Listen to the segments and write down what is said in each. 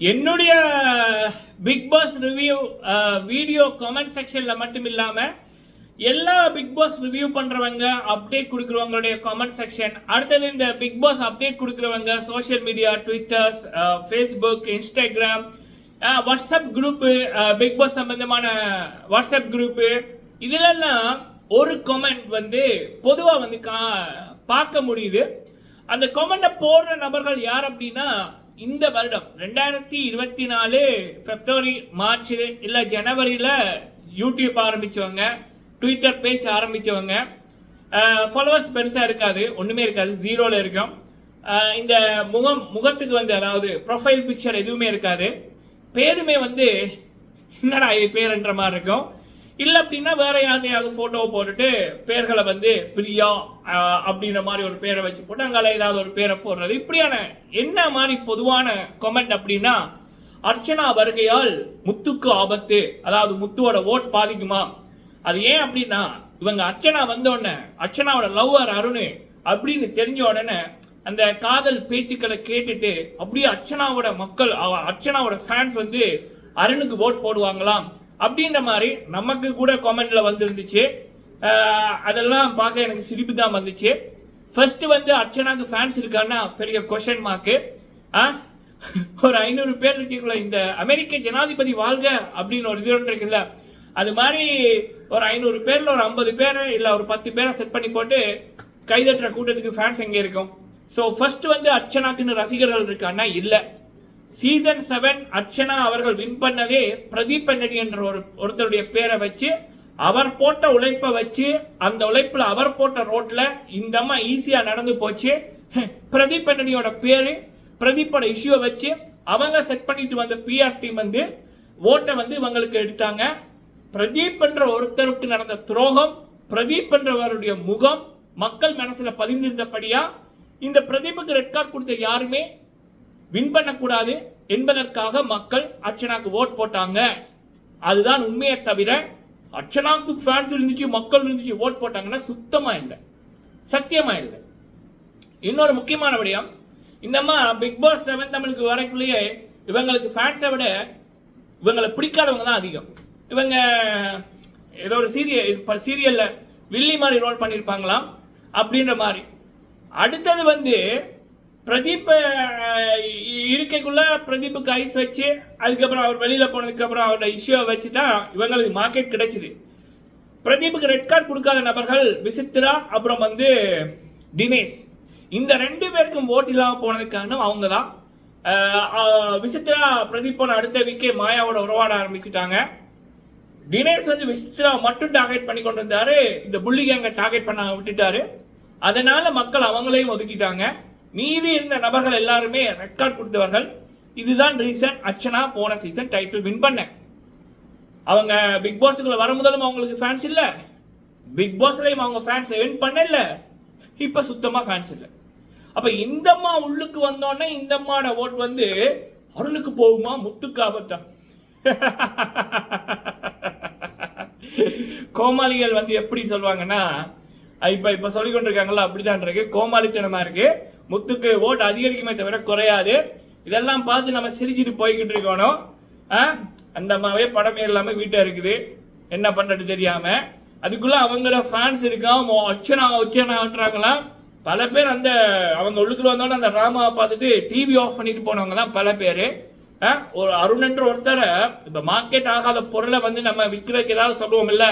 என்னுடைய Bigg Boss review video comment செக்ஷனில் மட்டும் இல்லாமல் எல்லா பிக் பாஸ் ரிவ்யூ பண்றவங்க அப்டேட் கொடுக்குறவங்களுடைய கமெண்ட் செக்ஷன் அடுத்தது இந்த பிக் பாஸ் அப்டேட் கொடுக்குறவங்க social media twitters Facebook Instagram WhatsApp group Bigg Boss சம்பந்தமான வாட்ஸ்அப் குரூப்பு இதுலெல்லாம் ஒரு கமெண்ட் வந்து பொதுவாக வந்து கா பார்க்க முடியுது. அந்த கமெண்ட்டை போடுற நபர்கள் யார் அப்படின்னா இந்த வருடம் ரெண்டாயிரத்தி இருபத்தி நாலு பிப்ரவரி மார்ச் இல்லை ஜனவரியில் யூடியூப் ஆரம்பிச்சவங்க ட்விட்டர் பேஜ் ஆரம்பித்தவங்க ஃபாலோவர்ஸ் பெருசாக இருக்காது ஒன்றுமே இருக்காது ஜீரோவில் இருக்கும். இந்த முகம் முகத்துக்கு வந்து அதாவது ப்ரொஃபைல் பிக்சர் எதுவுமே இருக்காது. பேருமே வந்து என்னடா இது பேருன்ற மாதிரி இருக்கும். இல்லை அப்படின்னா வேற யாருமையாவது ஃபோட்டோவை போட்டுட்டு பேர்களை வந்து பிரியா அப்படின்ற மாதிரி ஒரு பேரை வச்சு போட்டு அங்கால ஏதாவது ஒரு பேரை போடுறது. இப்படியான என்ன மாதிரி பொதுவான கமெண்ட் அப்படின்னா அர்ச்சனா வருகையால் முத்துக்கு ஆபத்து அதாவது முத்துவோட ஓட் பாதிக்குமா? அது ஏன் அப்படின்னா இவங்க அர்ச்சனா வந்த உடனே அர்ச்சனாவோட லவ்வர் அருண் அப்படின்னு தெரிஞ்ச உடனே அந்த காதல் பேச்சுக்களை கேட்டுட்டு அப்படியே அர்ச்சனாவோட மக்கள் அர்ச்சனாவோட ஃபேன்ஸ் வந்து அருணுக்கு ஓட் போடுவாங்களாம். அப்படின்ற மாதிரி நமக்கு கூட கமெண்ட்ல வந்துருந்துச்சு. அதெல்லாம் பார்க்க எனக்கு சிரிப்பு தான் வந்துச்சு. ஃபர்ஸ்ட் வந்து அர்ச்சனாக்கு ஃபேன்ஸ் இருக்கான்னா பெரிய கொஷன் மார்க்கு ஒரு ஐநூறு பேர் இருக்கீங்களா இந்த அமெரிக்க ஜனாதிபதி வாழ்க அப்படின்னு ஒரு இது ஒன்று இருக்குல்ல. அது மாதிரி ஒரு ஐநூறு பேர்ல ஒரு ஐம்பது பேர் இல்லை ஒரு பத்து பேரை செட் பண்ணி போட்டு கைதட்டுற கூட்டத்துக்கு ஃபேன்ஸ் எங்கே இருக்கும்? ஸோ ஃபர்ஸ்ட் வந்து அர்ச்சனாக்குன்னு ரசிகர்கள் இருக்கான்னா இல்லை. சீசன் செவன் அர்ச்சனா அவர்கள் வின் பண்ணதே பிரதீப் பென்னடி என்ற ஒரு ஒருத்தருடைய பேரை வச்சு அவர் போட்ட உழைப்பை வச்சு அந்த உழைப்பில் அவர் போட்ட ரோட்ல இந்த அம்மா ஈஸியாக நடந்து போச்சு. பிரதீப் பென்னடியோட பேரு பிரதீப்போட இஷ்யூவை வச்சு அவங்க செட் பண்ணிட்டு வந்த பிஆர் டீம் வந்து ஓட்டை வந்து இவங்களுக்கு எடுத்தாங்க. பிரதீப் என்ற ஒருத்தருக்கு நடந்த துரோகம் பிரதீப் என்றவருடைய முகம் மக்கள் மனசுல பதிந்திருந்தபடியா இந்த பிரதீப்புக்கு ரெட் கார்டு கொடுத்த யாருமே வின் பண்ணக்கூடாது என்பதற்காக மக்கள் அர்ச்சனாக்கு ஓட் போட்டாங்க. அதுதான் உண்மையை தவிர அர்ச்சனாக்கு ஃபேன்ஸ் இருந்துச்சு மக்கள் இருந்துச்சு ஓட் போட்டாங்கன்னா சுத்தமா இல்லை. சத்தியமா இல்லை. இன்னொரு முக்கியமான விடயம் இந்தம்மா பிக் பாஸ் செவன் தமிழுக்கு வரக்குள்ளேயே இவங்களுக்கு ஃபேன்ஸை விட இவங்களை பிடிக்காதவங்க தான் அதிகம். இவங்க ஏதோ ஒரு சீரியல் இப்போ சீரியல்ல வில்லி மாதிரி ரோல் பண்ணியிருப்பாங்களாம் அப்படின்ற மாதிரி. அடுத்தது வந்து பிரதீப் இருக்கைக்குள்ள பிரதீப்புக்கு ஐஸ் வச்சு அதுக்கப்புறம் அவர் வெளியில போனதுக்கப்புறம் அவரோட இஷ்யூவை வச்சு தான் இவங்களுக்கு மார்க்கெட் கிடைச்சிது. பிரதீப்புக்கு ரெட் கார்டு கொடுக்காத நபர்கள் விசித்ரா அப்புறம் வந்து தினேஷ். இந்த ரெண்டு பேருக்கும் ஓட் இல்லாமல் போனதுக்கு காரணம் அவங்க தான் விசித்ரா பிரதீப்போட அடுத்த வீக்கே மாயாவோட உறவாட ஆரம்பிச்சிட்டாங்க. தினேஷ் வந்து விசித்ரா மட்டும் டார்கெட் பண்ணி கொண்டு வந்தாரு இந்த புள்ளி கேங்க டார்கெட் பண்ண விட்டுட்டாரு. அதனால மக்கள் அவங்களையும் ஒதுக்கிட்டாங்க. மீதி இருந்த நபர்கள் எல்லாருமே ரெக்கார்ட் கொடுத்தவர்கள். இதுதான் ரீசன் அர்ச்சனா போன சீசன் டைட்டில் வின் பண்ண. அவங்க பிக் பாஸுக்குள்ள வர முதலும் அவங்களுக்கு ஃபேன்ஸ் இல்ல. பிக் பாஸ்லையும் அவங்க ஃபேன்ஸ் வின் பண்ணல. இப்ப சுத்தமா ஃபேன்ஸ் இல்ல. அப்ப இந்த அம்மா உள்ளுக்கு வந்தோடனே இந்த ஓட் வந்து அருணுக்கு போகுமா முத்துக்கு ஆபத்தா கோமாளிகள் வந்து எப்படி சொல்லுவாங்கன்னா இப்போ இப்ப இப்ப சொல்லி கொண்டிருக்காங்களா அப்படிதான் இருக்கு கோமாளித்தனமா இருக்கு. முத்துக்கு ஓட்டு அதிகரிக்குமே தவிர குறையாது. இதெல்லாம் பார்த்து நம்ம சிரிச்சிட்டு போய்கிட்டு இருக்கணும். ஆ? அந்த அம்மாவே படமே இல்லாமல் வீட்டை இருக்குது. என்ன பண்ணுறது தெரியாமல் அதுக்குள்ள அவங்களோட ஃபேன்ஸ் இருக்கா அச்சனா அச்சனான்றாங்களாம் பல பேர் அந்த அவங்க உள்ளுக்குள்ள வந்தோடனே அந்த ராமாவை பார்த்துட்டு டிவி ஆஃப் பண்ணிட்டு போனவங்க தான் பல பேர். ஒரு அருணன்ற ஒருத்தரை இப்போ மார்க்கெட் ஆகாத பொருளை வந்து நம்ம விற்கிறதுக்கு ஏதாவது சொல்லுவோம் இல்லை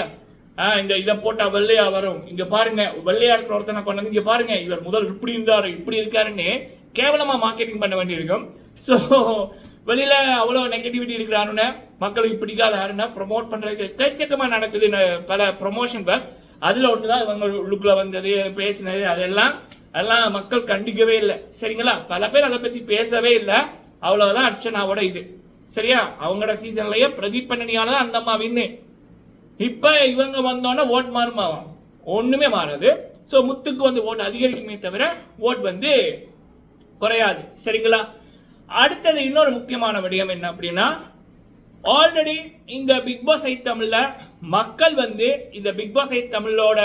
இந்த இதை போட்டா வெள்ளையா வரும். இங்க பாருங்க வெள்ளையா இருக்கிற ஒருத்தனை கொண்டு இங்க பாருங்க இவர் முதல் இப்படி இருந்தாரு இப்படி இருக்காருன்னு கேவலமா மார்க்கெட்டிங் பண்ண வேண்டியிருக்கும். ஸோ வெளியில அவ்வளோ நெகட்டிவிட்டி இருக்கிறாருன்னு மக்களுக்கு பிடிக்காத யாருன்னா ப்ரொமோட் பண்றதுக்கு எக்கச்சக்கமா நடக்குது பல ப்ரொமோஷன் ஒர்க் அதுல தான் இவங்க உள்ளுக்குள்ள வந்தது பேசினது அதெல்லாம் அதெல்லாம் மக்கள் கண்டிக்கவே இல்லை. சரிங்களா? பல பேர் அதை பத்தி பேசவே இல்லை. அவ்வளவுதான் அர்ச்சனாவோட இது. சரியா? அவங்களோட சீசன்லயே பிரதீப் பண்ணனியால தான் அந்த அம்மா வின்னு இப்போ இவங்க வந்தோன்னே ஓட் மாறுமா ஒன்றுமே மாறாது. ஸோ முத்துக்கு வந்து ஓட் அதிகரிக்குமே தவிர ஓட் வந்து குறையாது. சரிங்களா? அடுத்தது இன்னொரு முக்கியமான விடயம் என்ன அப்படின்னா ஆல்ரெடி இந்த பிக் பாஸ் ஐ தமிழில் மக்கள் வந்து இந்த பிக் பாஸ் ஐ தமிழோட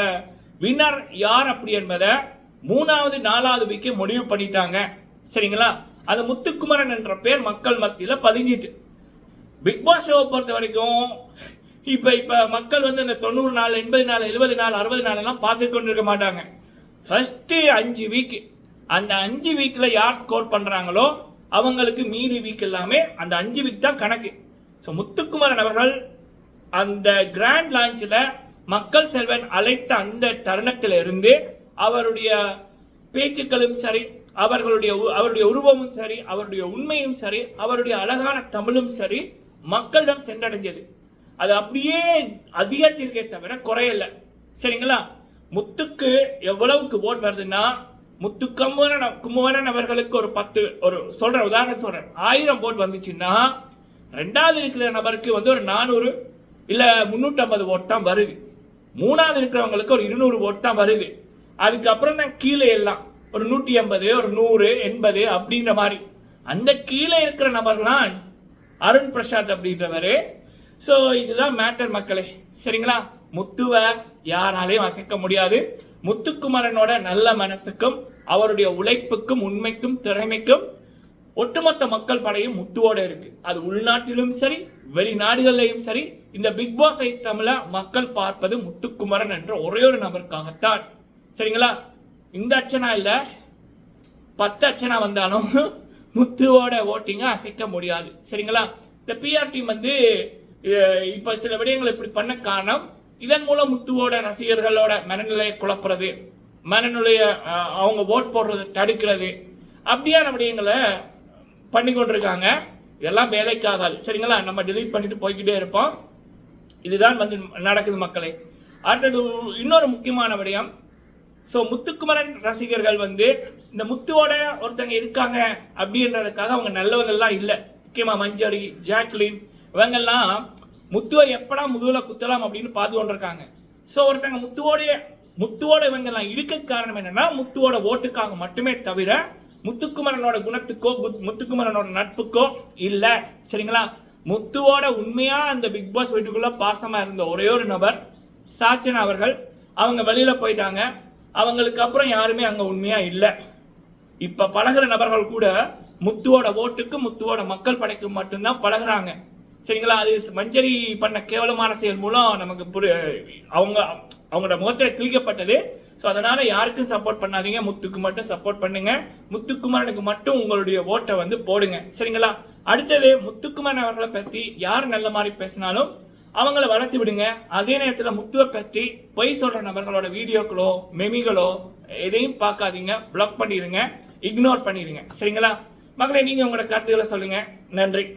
வின்னர் யார் அப்படி என்பதை மூணாவது நாலாவது வீக்கு முடிவு பண்ணிட்டாங்க. சரிங்களா? அந்த முத்துக்குமரன் என்ற பேர் மக்கள் மத்தியில் பதிஞ்சிட்டு. பிக் பாஸ் ஷோவை பொறுத்த வரைக்கும் இப்போ இப்போ மக்கள் வந்து இந்த தொண்ணூறு நாள் எண்பது நாள் எழுபது நாள் அறுபது நாளெல்லாம் பார்த்து கொண்டிருக்க மாட்டாங்க. ஃபஸ்ட்டு அஞ்சு வீக்கு அந்த அஞ்சு வீக்கில் யார் ஸ்கோர் பண்ணுறாங்களோ அவங்களுக்கு மீதி வீக் எல்லாமே அந்த அஞ்சு வீக் தான் கணக்கு. ஸோ முத்துக்குமரன் அவர்கள் அந்த கிராண்ட் லான்ச்சில் மக்கள் செல்வன் அழைத்த அந்த தருணத்தில் இருந்து அவருடைய பேச்சுக்களும் சரி அவர்களுடைய உ- அவருடைய உருவமும் சரி அவருடைய உண்மையும் சரி அவருடைய அழகான தமிழும் சரி மக்களிடம் சென்றடைஞ்சது. அது அப்படியே அதிகத்திற்கே தவிர குறையல. சரிங்களா? முத்துக்கு எவ்வளவுக்கு ஓட் வருதுன்னா முத்து குமரன் குமரன் அவர்களுக்கு ஒரு பத்து ஒரு சொல்கிறேன் உதாரணம் சொல்கிறேன் ஆயிரம் ஓட் வந்துச்சுன்னா ரெண்டாவது இருக்கிற நபருக்கு வந்து ஒரு நானூறு இல்லை முன்னூற்றம்பது ஓட் தான் வருது. மூணாவது இருக்கிறவங்களுக்கு ஒரு இருநூறு ஓட் தான் வருது. அதுக்கப்புறம் தான் கீழே எல்லாம் ஒரு நூற்றி ஐம்பது ஒரு நூறு எண்பது அப்படின்ற மாதிரி. அந்த கீழே இருக்கிற நபர்லாம் அருண் பிரசாத் அப்படின்றவர் ஸோ இதுதான் மேட்டர் மக்களே. சரிங்களா? முத்துவை யாராலையும் அசைக்க முடியாது. முத்துக்குமரனோட நல்ல மனசுக்கும் அவருடைய உழைப்புக்கும் உண்மைக்கும் திறமைக்கும் ஒட்டுமொத்த மக்கள் படையும் முத்துவோட இருக்கு. அது உள்நாட்டிலும் சரி வெளிநாடுகளிலும் சரி இந்த பிக் பாஸ் ஐ தமிழ மக்கள் பார்ப்பது முத்துக்குமரன் என்ற ஒரே ஒரு நபருக்காகத்தான். சரிங்களா? இந்த அர்ச்சனா இல்ல. பத்து அர்ச்சனா வந்தாலும் முத்துவோட ஓட்டிங்க அசைக்க முடியாது. சரிங்களா? இந்த பிஆர் டீம் வந்து இப்ப சில விடயங்களை இப்படி பண்ண காரணம் இதன் மூலம் முத்துவோட ரசிகர்களோட மனநிலையை குழப்புறது மனநிலைய அவங்க ஓட் போடுறது தடுக்கிறது அப்படியான விடயங்களை பண்ணி கொண்டிருக்காங்க. இதெல்லாம் வேலைக்காகாது சரிங்களா? நம்ம delete பண்ணிட்டு போய்கிட்டே இருப்போம். இதுதான் வந்து நடக்குது மக்களே. அடுத்தது இன்னொரு முக்கியமான விடயம். ஸோ முத்துக்குமரன் ரசிகர்கள் வந்து இந்த முத்துவோட ஒருத்தங்க இருக்காங்க அப்படின்றதுக்காக அவங்க நல்லவங்கள்லாம் இல்லை. முக்கியமாக மஞ்சரி ஜாக்லின் இவங்கெல்லாம் முத்துவை எப்படா முதுகில் குத்தலாம் அப்படின்னு பார்த்து கொண்டிருக்காங்க. ஸோ ஒருத்தங்க முத்துவோடைய முத்துவோட இவங்கெல்லாம் இருக்க காரணம் என்னன்னா முத்துவோட ஓட்டுக்காக மட்டுமே தவிர முத்துக்குமரனோட குணத்துக்கோ முத்துக்குமரனோட நட்புக்கோ இல்லை. சரிங்களா? முத்துவோட உண்மையா அந்த பிக் பாஸ் வீட்டுக்குள்ள பாசமா இருந்த ஒரே ஒரு நபர் சாச்சன் அவர்கள் அவங்க வெளியில போயிட்டாங்க. அவங்களுக்கு அப்புறம் யாருமே அங்க உண்மையா இல்லை. இப்ப பழகுற நபர்கள் கூட முத்துவோட ஓட்டுக்கு முத்துவோட மக்கள் படைக்கு மட்டும்தான் பழகிறாங்க. சரிங்களா? அது மஞ்சரி பண்ண கேவலமான செயல் மூலம் நமக்கு புரி- அவங்க அவங்களோட முகத்தில் கிழிக்கப்பட்டது. ஸோ அதனால யாருக்கும் சப்போர்ட் பண்ணாதீங்க. முத்துக்கு மட்டும் சப்போர்ட் பண்ணுங்க. முத்துக்குமாரனுக்கு மட்டும் உங்களுடைய ஓட்டை வந்து போடுங்க. சரிங்களா? அடுத்தது முத்துக்குமாரன் அவர்களை பற்றி யார் நல்ல மாதிரி பேசினாலும் அவங்கள வளர்த்து விடுங்க. அதே நேரத்தில் முத்துவை பற்றி பொய் சொல்ற நபர்களோட வீடியோக்களோ மெமிகளோ எதையும் பார்க்காதீங்க. பிளாக் பண்ணிடுங்க இக்னோர் பண்ணிடுங்க சரிங்களா? மகளே நீங்கள் உங்களோட கருத்துக்களை சொல்லுங்க. நன்றி.